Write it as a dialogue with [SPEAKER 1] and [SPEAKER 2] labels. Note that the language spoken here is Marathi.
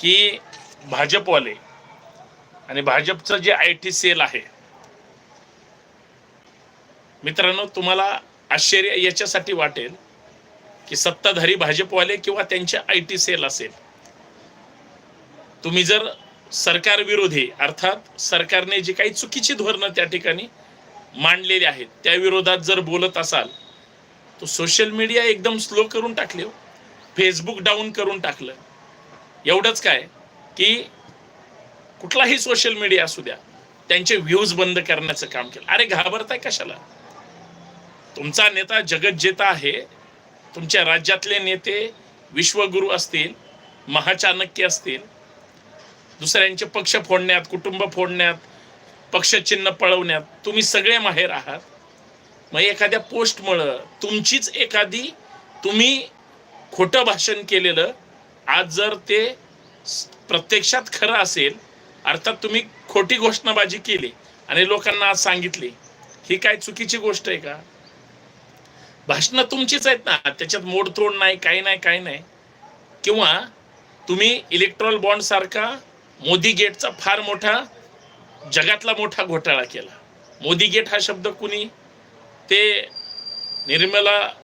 [SPEAKER 1] की भाजपवाले आणि भाजपचं जे आय टी सेल आहे मित्रांनो तुम्हाला आश्चर्य याच्यासाठी वाटेल की सत्ताधारी भाजपवाले किंवा त्यांचे आय टी सेल असेल. तुम्ही जर सरकार विरोधी अर्थात सरकारने जी काही चुकीची धोरणं त्या ठिकाणी मांडलेली आहेत त्या विरोधात जर बोलत असाल तो सोशल मीडिया एकदम स्लो करून टाकले हो. फेसबुक डाऊन करून टाकलं. एवढंच काय की कुठलाही सोशल मीडिया असू द्या त्यांचे व्ह्यूज बंद करण्याचं काम केलं. अरे घाबरताय कशाला? तुमचा नेता जगज्जेता आहे तुमच्या राज्यातले नेते विश्वगुरु असतील महाचाणक्य असतील दुसऱ्यांचे पक्ष फोडण्यात कुटुंब फोडण्यात पक्षचिन्ह पळवण्यात तुम्ही सगळे माहेर आहात. मग एखाद्या पोस्टमुळं तुमचीच एखादी तुम्ही खोटं भाषण केलेलं आज जर ते प्रत्यक्षात खरं असेल अर्थात तुम्ही खोटी घोषणाबाजी केली आणि लोकांना आज सांगितली ही काय चुकीची गोष्ट आहे का? भाषणं तुमचीच आहेत ना त्याच्यात मोडतोड नाही काही नाही काही नाही. किंवा तुम्ही इलेक्ट्रॉल बॉन्ड सारखा मोदी गेटचा फार मोठा जगातला मोठा घोटाळा केला. मोदी गेट हा शब्द कुणी? ते निर्मला